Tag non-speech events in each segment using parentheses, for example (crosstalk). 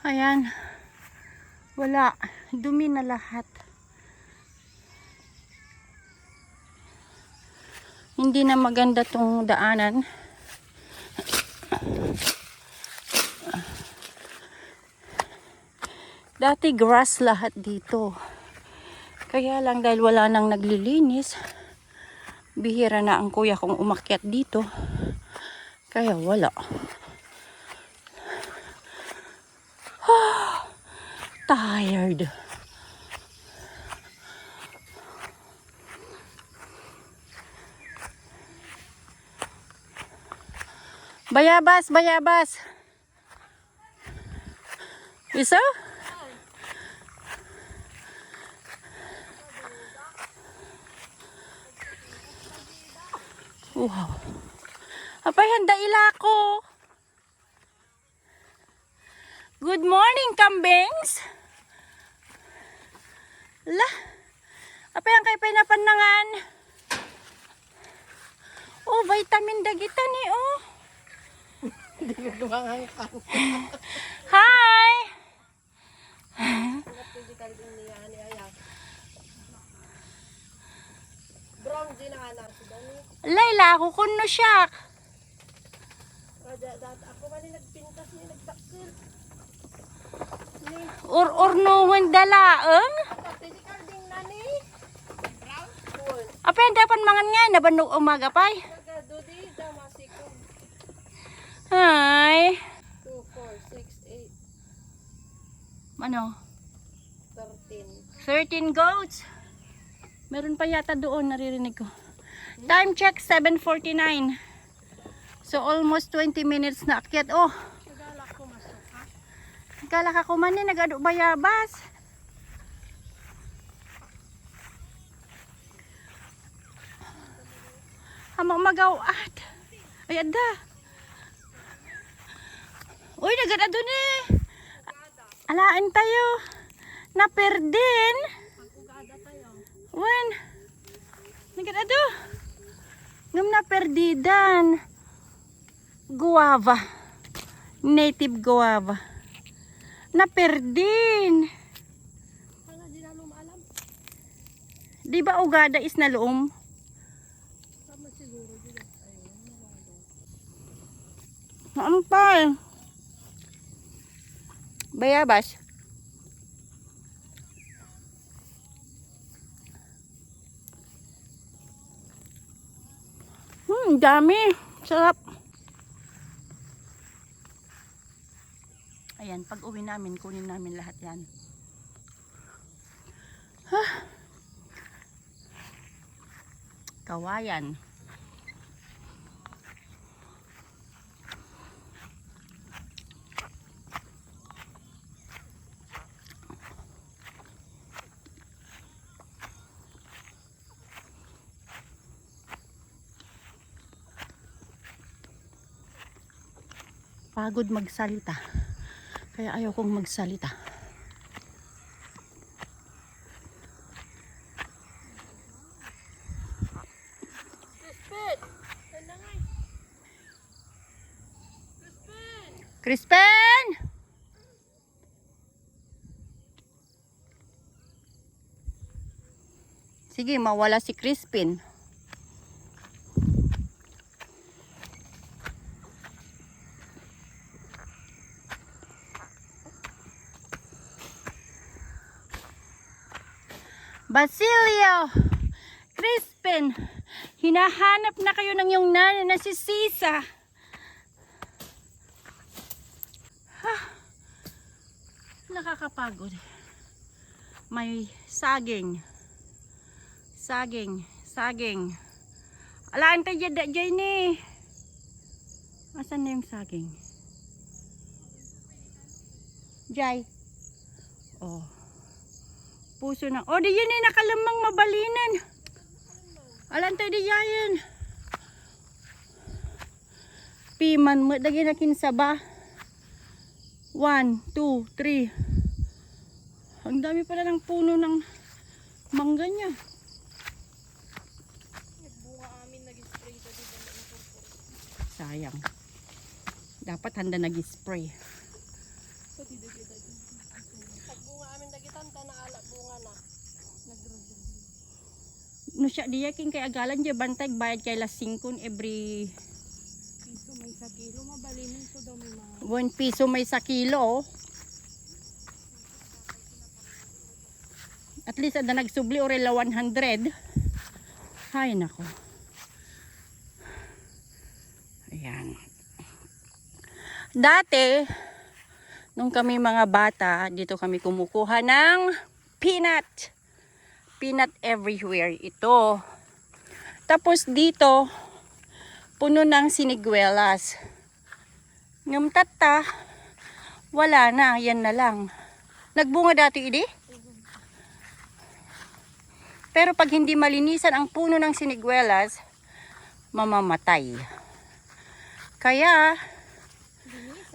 Ayan. Wala. Dumi na lahat. Hindi na maganda tong daanan. Dati grass lahat dito. Kaya lang dahil wala nang naglilinis, bihira na ang kuya kong umakyat dito. Kaya wala. Tired. Bayabas, bayabas. Isa? Wow. Apay, handa ila ko. Good morning, kambings. La. Apay, ang kay pinapanangan. Oh, vitamin dagita ni oh. Hi. Ang. Layla, ako kuno siya. Ako yung nagpintas ni nagtaksil. Ni Or ornuhon dalaeng. physical Apay, dapat mangan nga. Nabanog umaga masikog. Hi. 2 4 6 Ano? 8 13. 13 goats. Meron pa yata doon, naririnig ko. Time check, 7.49. So, almost 20 minutes na akyat. Oh, Nagala ko masok ha. kala ka kumanin, nagado bayabas. Hamang magaw-at. Ay, ada. Uy, nagada doon eh. Alaan tayo. Naperdin. Ugada tayo. Wen. Nagada do. Ngam na perdidan. Guava. Native guava. Naperdin. Na. Di ba ugada is na loom? Tama siguro dito. Ayun. Ano pa eh? Bayabas. Hmm, dami. Sarap. Ayan, pag uwi namin, kunin namin lahat yan. Huh. Kawayan. Pagod magsalita. Kaya ayaw kong magsalita. Crispin! Sige, mawala si Crispin. Basilio! Crispin! Hinahanap na kayo ng yung nanay na si Sisa. nakakapagod. May saging. Saging. Saging. Alaan tayo dyan dyan ni. Asan na yung saging? Jay. Oh. Puso na. Oh, di yun eh, nakalamang mabalinan. Alaan tayo di yan. Piman mo, dagi na kinsaba. One, two, three. Ang dami pala ng puno ng mangga niya. Sayang. Dapat handa nag-spray. Pagbunga No siya diya king kay agalan diya bantay bayad kay las 5 every Piso may sa kilo, mabalinin so daw may mga. 1 piso may sa kilo. oh. At least ada nagsubli orela 100. Hay nako. Ayan. Dati, nung kami mga bata, dito kami kumukuha ng peanut. Peanut everywhere ito. Tapos dito, puno ng siniguelas. Ngam tata, wala na, yan na lang. Nagbunga dati idi? Pero pag hindi malinisan ang puno ng siniguelas, mamamatay. Kaya,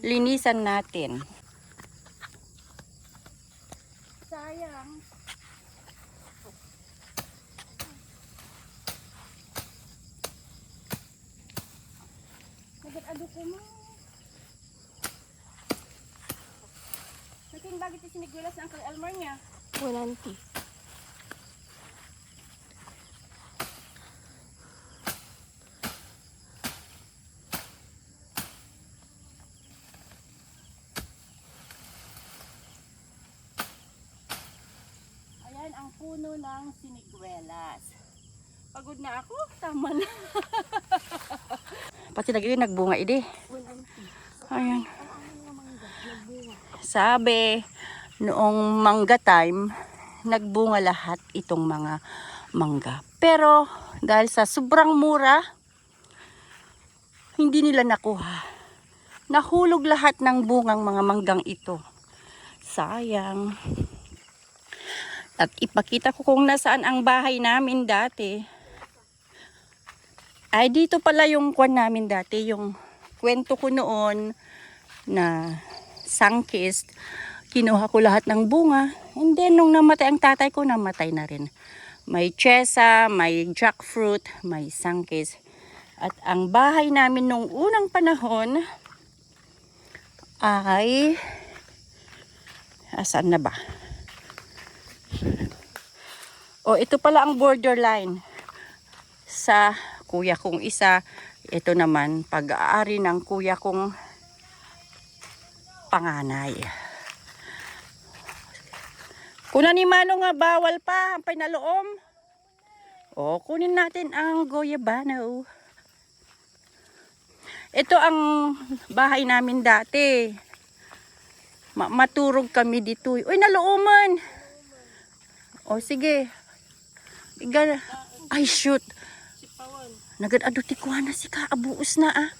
linisan natin. Nakin bakit yung siniguelas ng Uncle Elmer niya? Walanti. Ayan ang puno ng siniguelas. Pagod na ako, tama na. (laughs) Pati lagi yun nagbunga. Walanti. Ayan. Ang ano nga mangga, Sabi, noong mangga time, nagbunga lahat itong mga mangga. Pero dahil sa sobrang mura, hindi nila nakuha. Nahulog lahat ng bungang mga manggang ito. Sayang. At ipakita ko kung nasaan ang bahay namin dati. Ay, dito pala yung kwan namin dati. Yung kwento ko noon na sangkist. Kinuha ko lahat ng bunga. And then, nung namatay ang tatay ko, namatay na rin. May chesa, may jackfruit, may sangkist. At ang bahay namin nung unang panahon ay... Asan na ba? O, ito pala ang borderline sa kuya kong isa. Ito naman, pag-aari ng kuya kong panganay. Kuna ni Mano nga bawal pa ang pinaloom. O, kunin natin ang goyabano. Ito ang bahay namin dati. Ma- maturog kami dito. Uy, nalooman. O, sige. Iga, ay, shoot. Nagad-ado ti kuha na si kaabuos na ah.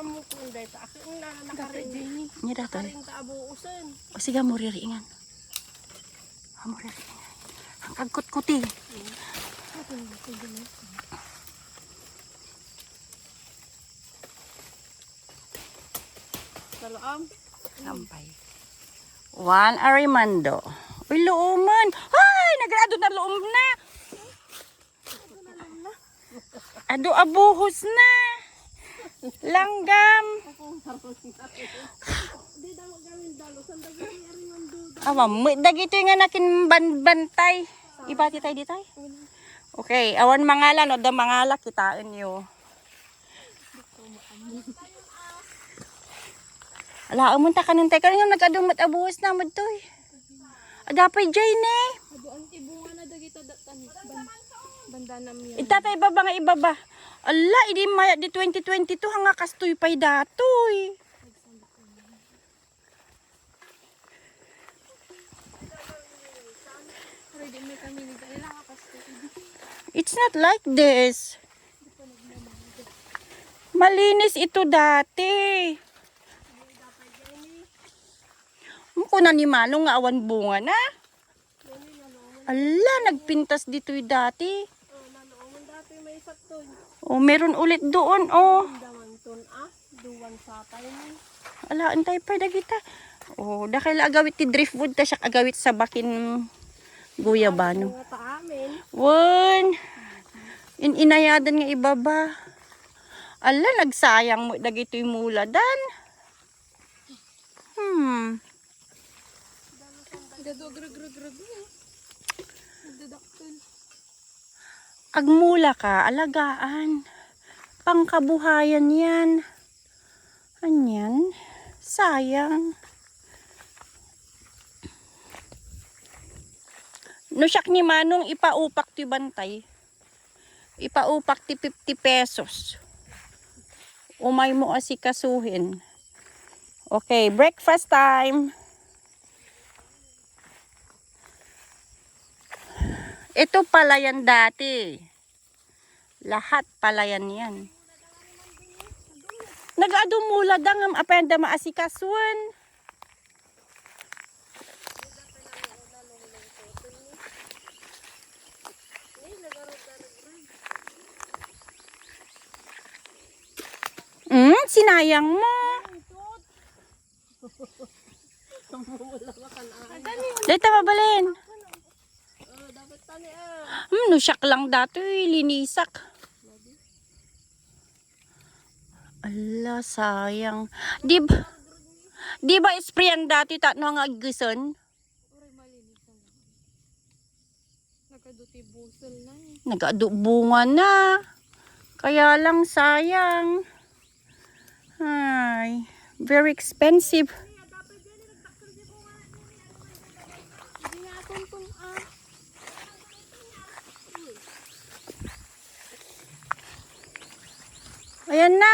Apa mo kung dahil ta ako na nakarin. Nya datoy. Nakarin ta abuusan. O sige mo ririingan. Amo ririingan. Ang kagkut-kuti. Salaam. Sampay. Juan Arimando. Uy, looman. Ay, nagrado na loom na. Ado abuhos na. Langgam. Awa, dagito nga nakin ban bantay. Ibati tayo di tayo. Okay, awan mangala no, da mangala kitaan nyo. Ala, amun ta kanin tayo kanina nagadumat abuhos na mo to. Adapay jay ne. Ado anti bunga na dagita datan. Ban banda na miya. Itatay baba nga ibaba. Ala, idi maya di 2022 hanga kastoy pay datoy. It's not like this. Malinis ito dati. Kung na ni Manong nga awan bunga na. Ala, nagpintas dito dati. Oh, meron ulit doon, oh. Ala, antay pa dagita. Oh, dahil agawit ti driftwood ta siya agawit sa bakin guyabano. Won. In inayadan nga ibaba. Ala, nagsayang mo dagito'y mula dan. Hmm. Gado-grag-grag-grag eh. Nagdadaktil. Agmula ka, alagaan. Pangkabuhayan yan. Anyan. Sayang. No siyak ni Manong ipaupak ti bantay. Ipaupak ti 50 pesos. Umay mo asikasuhin. Okay, breakfast time. Ito pala yan dati. Lahat pala yan yan. Nag-adumula dang ang apenda maasikaswan. Hmm, sinayang mo. Dito mabalin. Oh, dapat tani ah. Siyak lang dato eh, linisak. Ala, sayang. Di ba, di ba sprayan dati tatno nga agison? Malinis na eh. Nag-bunga na. Kaya lang sayang. Ay, very expensive. Hindi nga tuntong ah. Ayan na.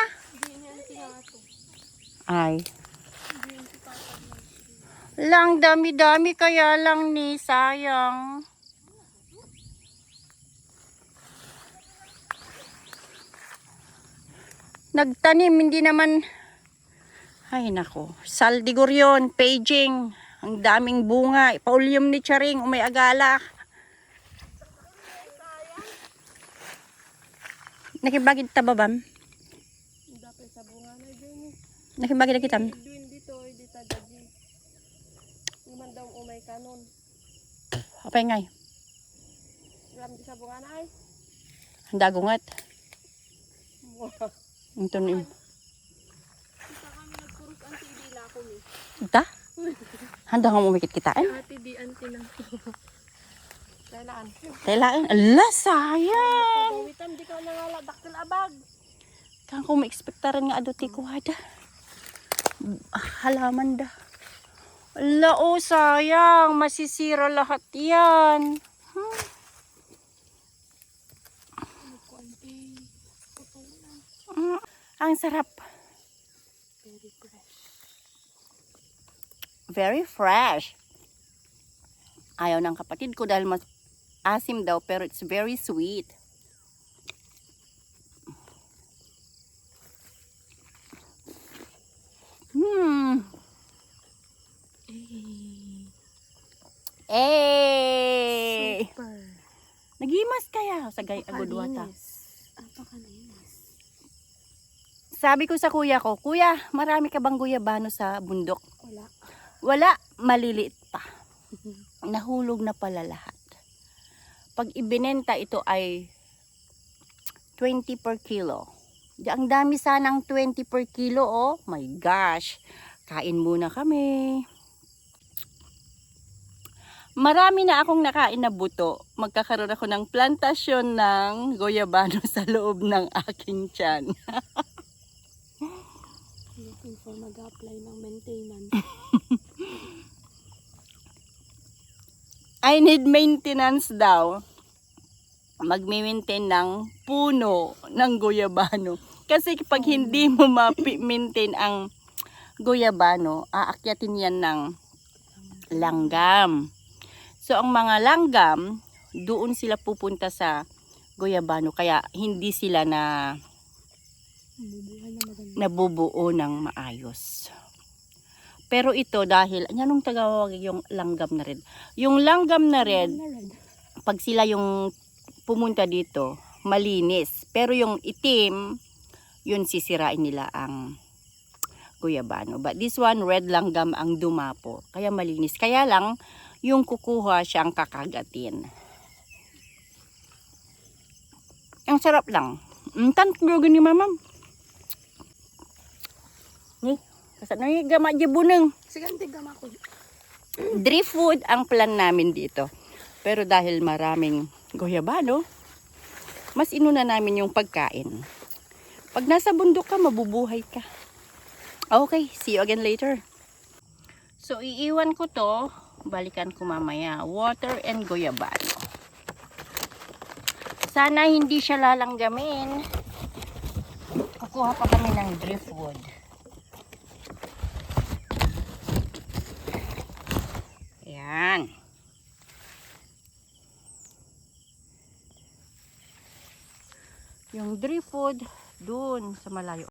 Ay, lang dami-dami kaya lang ni sayang. Nagtanim, hindi naman... Ay nako, saldigur yun, paging. Ang daming bunga. Paulium ni Charing, umay agala. Nakibagid bunga na dyan eh. Nakibagid na kitam? Duin dito, hindi ta daji. Naman daw umay kanon. Apay ngay, Alam di sa bunga na ay. dagungat. Wow. Ito ni Kita kami nagkurus ang TV la ko ni. Ita? Handa nga umikit kitaan? Ate di anti na. Kailan? Kailangan. Ala, sayang. Pawitam di ka nangala daktil abag. Kang kung ma-expectaran nga aduti ko hada. Halaman da. Ala, oh, sayang. Masisira lahat yan. Hmm. Mm, Ang sarap. Very fresh. Very fresh. Ayaw ng kapatid ko dahil mas asim daw pero it's very sweet. Hmm. Eh. Super. Nagimas kaya sa gay agudwata. Apakalinis. Sabi ko sa kuya ko, Kuya, marami ka bang guyabano sa bundok? Wala. Wala, maliliit pa. (laughs) Nahulog na pala lahat. Pag ibinenta ito ay 20 per kilo. Di, ang dami sanang 20 per kilo, oh. My gosh. Kain muna kami. Marami na akong nakain na buto. Magkakaroon ako ng plantasyon ng goyabano (laughs) sa loob ng aking tiyan. Looking for mag-apply ng maintenance. (laughs) I need maintenance daw. Magmi-maintain ng puno ng guyabano. Kasi pag hindi mo ma-maintain ang guyabano, aakyatin yan ng langgam. So ang mga langgam, doon sila pupunta sa guyabano. Kaya hindi sila na nabubuo ng maayos. Pero ito dahil, anong tagawag yung langgam na red? Yung langgam Na red. pag sila yung pumunta dito, malinis. Pero yung itim, yun sisirain nila ang guyabano. But this one, red langgam ang dumapo. Kaya malinis. Kaya lang, yung kukuha siyang kakagatin. Ang sarap lang. Ang tanong ni mamam. Ni, Kasi ano yung gama di buneng. Sige, hindi gama ko. Driftwood ang plan namin dito. Pero dahil maraming goyabano, mas inuna namin yung pagkain. Pag nasa bundok ka, mabubuhay ka. Okay, see you again later. So, iiwan ko to. Balikan ko mamaya. Water and goyabano. Sana hindi siya lalanggamin. Kukuha pa kami ng driftwood. Ayan. Yung driftwood, dun sa malayo.